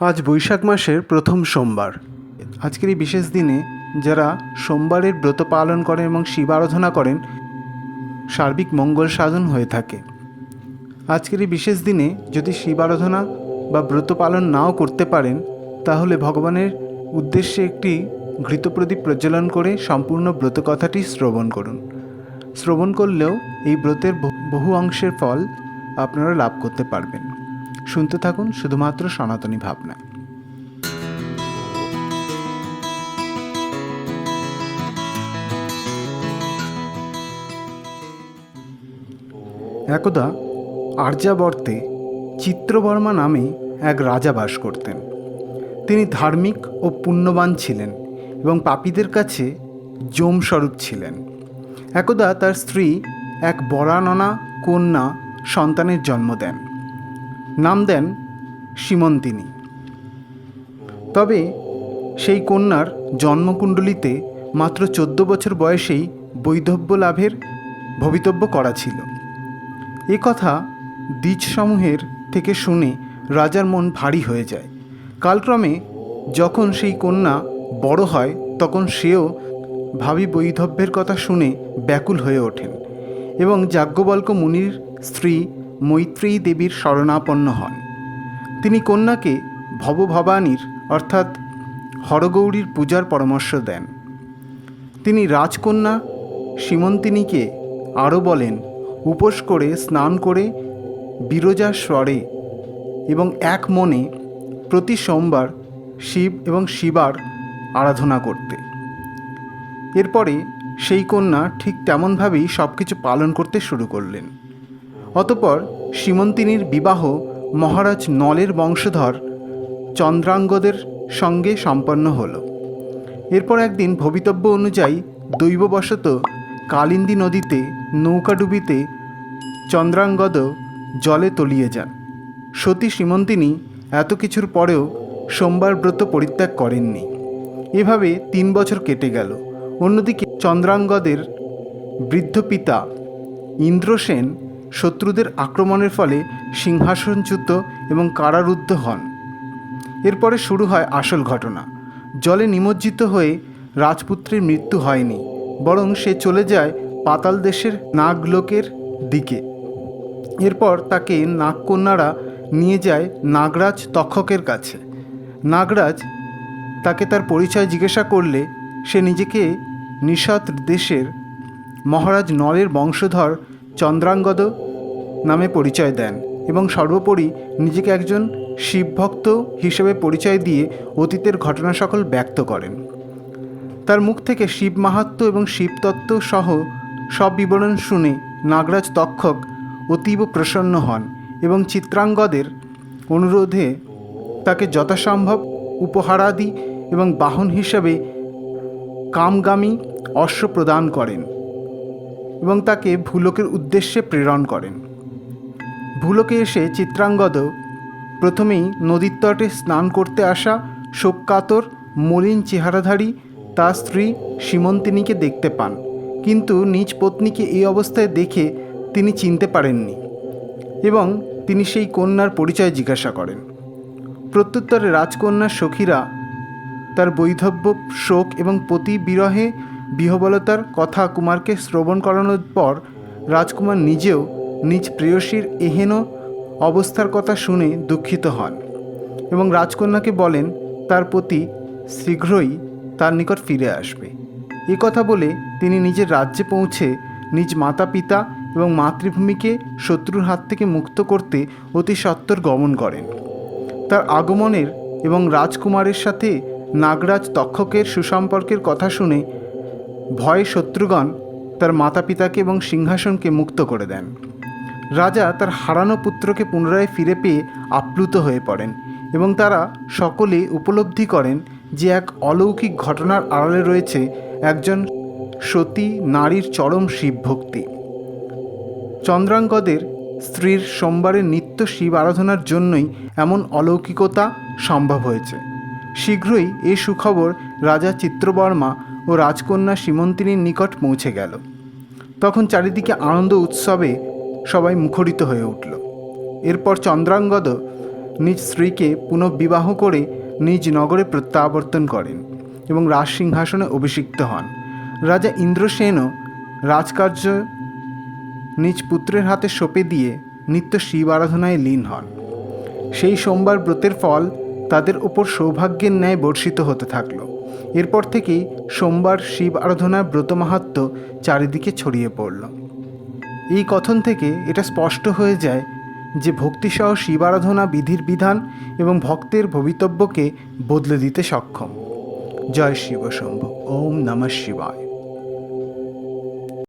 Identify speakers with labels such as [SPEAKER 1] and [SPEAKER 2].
[SPEAKER 1] আজ বৈশাখ মাসের প্রথম সোমবার। আজকের এই বিশেষ দিনে যারা সোমবারের ব্রত পালন করেন এবং শিব আরাধনা করেন, সার্বিক মঙ্গল সাধন হয়ে থাকে। আজকের এই বিশেষ দিনে যদি শিব আরাধনা বা ব্রত পালন নাও করতে পারেন, তাহলে ভগবানের উদ্দেশ্যে একটি ঘৃতপ্রদীপ প্রজ্বলন করে সম্পূর্ণ ব্রত কথাটি শ্রবণ করুন। শ্রবণ করলেও এই ব্রতের বহু- অংশের ফল আপনারা লাভ করতে পারবেন। শুনতে থাকুন শুধুমাত্র সনাতনী ভাবনা। একদা আর্যাবর্তে চিত্রবর্মা নামে এক রাজা বাস করতেন। তিনি ধার্মিক ও পুণ্যবান ছিলেন এবং পাপীদের কাছে যমস্বরূপ ছিলেন। একদা তার স্ত্রী এক বরাননা কন্যা সন্তানের জন্ম দেন। নাম দেন সীমন্তিনী। তবে সেই কন্যার জন্মকুণ্ডলিতে মাত্র চোদ্দ বছর বয়সেই বৈধব্য লাভের ভবিতব্য করা ছিল। এ কথা দ্বীজসমূহের থেকে শুনে রাজার মন ভারী হয়ে যায়। কালক্রমে যখন সেই কন্যা বড় হয়, তখন সেও ভাবি বৈধব্যের কথা শুনে ব্যাকুল হয়ে ওঠেন এবং যাজ্ঞবল্ক মুনির স্ত্রী মৈত্রেয়ী দেবীর শরণাপন্ন হন। তিনি কন্যাকে ভবভবানীর, অর্থাৎ হরগৌরীর পূজার পরামর্শ দেন। তিনি রাজকন্যা সীমন্তিনীকে আরও বলেন, উপোস করে, স্নান করে, বিরজা স্বরে এবং এক মনে প্রতি সোমবার শিব এবং শিবার আরাধনা করতে। এরপরে সেই কন্যা ঠিক তেমনভাবেই সব কিছু পালন করতে শুরু করলেন। অতপর সীমন্তিনীর বিবাহ মহারাজ নলের বংশধর চন্দ্রাঙ্গদের সঙ্গে সম্পন্ন হল। এরপর একদিন ভবিতব্য অনুযায়ী দৈববশত কালিন্দী নদীতে নৌকাডুবিতে চন্দ্রাঙ্গদ জলে তলিয়ে যান। সতী সীমন্তিনী এত কিছুর পরেও সোমবার ব্রত পরিত্যাগ করেননি। এভাবে তিন বছর কেটে গেল। অন্যদিকে চন্দ্রাঙ্গদের বৃদ্ধ পিতা ইন্দ্রসেন শত্রুদের আক্রমণের ফলে সিংহাসনচ্যুত এবং কারারুদ্ধ হন। এরপরে শুরু হয় আসল ঘটনা। জলে নিমজ্জিত হয়ে রাজপুত্রের মৃত্যু হয়নি, বরং সে চলে যায় পাতাল দেশের নাগলোকের দিকে। এরপর তাকে নাগকন্যারা নিয়ে যায় নাগরাজ তক্ষকের কাছে। নাগরাজ তাকে তার পরিচয় জিজ্ঞাসা করলে সে নিজেকে নিষাদ দেশের মহারাজ নলের বংশধর চন্দ্রাঙ্গদ নামে পরিচয় দেন এবং সর্বোপরি নিজেকে একজন শিবভক্ত হিসেবে পরিচয় দিয়ে অতীতের ঘটনা সকল ব্যক্ত করেন। তার মুখ থেকে শিব মাহাত্ম্য এবং শিবতত্ত্ব সহ সব বিবরণ শুনে নাগরাজ তক্ষক অতীব প্রসন্ন হন এবং চিত্রাঙ্গদের অনুরোধে তাকে যথাসম্ভব উপহারাদি এবং বাহন হিসাবে কামগামী অশ্ব প্রদান করেন। এবং তাকে ভূলোকের উদ্দেশ্যে প্রেরণ করেন। ভূলোকে এসে চিত্রাঙ্গদ প্রথমেই নদীর তটে স্নান করতে আসা শোককাতর, মলিন চেহারাধারী তার স্ত্রী সীমন্তিনীকে দেখতে পান। কিন্তু নিজ পত্নীকে এই অবস্থায় দেখে তিনি চিনতে পারেননি এবং তিনি সেই কন্যার পরিচয় জিজ্ঞাসা করেন। প্রত্যুত্তরে রাজকন্যার সখীরা তার বৈধব্য, শোক এবং পতি বিরহে বিহবলতার কথা কুমারকে শ্রবণ করানোর পর রাজকুমার নিজেও নিজ প্রেয়সীর এহেন অবস্থার কথা শুনে দুঃখিত হন এবং রাজকন্যাকে বলেন, তার প্রতি শীঘ্রই তার নিকট ফিরে আসবে। এ কথা বলে তিনি নিজের রাজ্যে পৌঁছে নিজ মাতা পিতা এবং মাতৃভূমিকে শত্রুর হাত থেকে মুক্ত করতে অতি সত্বর গমন করেন। তার আগমনের এবং রাজকুমারের সাথে নাগরাজ তক্ষকের সুসম্পর্কের কথা শুনে ভয়ে শত্রুগণ তার মাতা পিতাকে এবং সিংহাসনকে মুক্ত করে দেন। রাজা তার হারানো পুত্রকে পুনরায় ফিরে পেয়ে আপ্লুত হয়ে পড়েন এবং তারা সকলে উপলব্ধি করেন যে এক অলৌকিক ঘটনার আড়ালে রয়েছে একজন সতী নারীর চরম শিবভক্তি। চন্দ্রাঙ্গদের স্ত্রীর সোমবারের নিত্য শিব আরাধনার জন্যই এমন অলৌকিকতা সম্ভব হয়েছে। শীঘ্রই এ সুখবর রাজা চিত্রবর্মা ও রাজকন্যা সীমন্তিনীর নিকট পৌঁছে গেল। তখন চারিদিকে আনন্দ উৎসবে সবাই মুখরিত হয়ে উঠল। এরপর চন্দ্রাঙ্গদ নিজ স্ত্রীকে পুনঃবিবাহ করে নিজ নগরে প্রত্যাবর্তন করেন এবং রাজ সিংহাসনে অভিষিক্ত হন। রাজা ইন্দ্রসেনও রাজকার্য নিজ পুত্রের হাতে সঁপে দিয়ে নিত্য শিব আরাধনায় লীন হন। সেই সোমবার ব্রতের ফল তাদের ওপর সৌভাগ্যের ন্যায় বর্ষিত হতে থাকল। এরপর থেকেই সোমবার শিব আরাধনার ব্রত মাহাত্ম চারিদিকে ছড়িয়ে পড়ল। এই কথন থেকে এটা স্পষ্ট হয়ে যায় যে ভক্তিসহ শিব আরাধনা বিধির বিধান এবং ভক্তের ভবিতব্যকে বদলে দিতে সক্ষম। জয় শিব শম্ভু। ওম নমঃ শিবায়।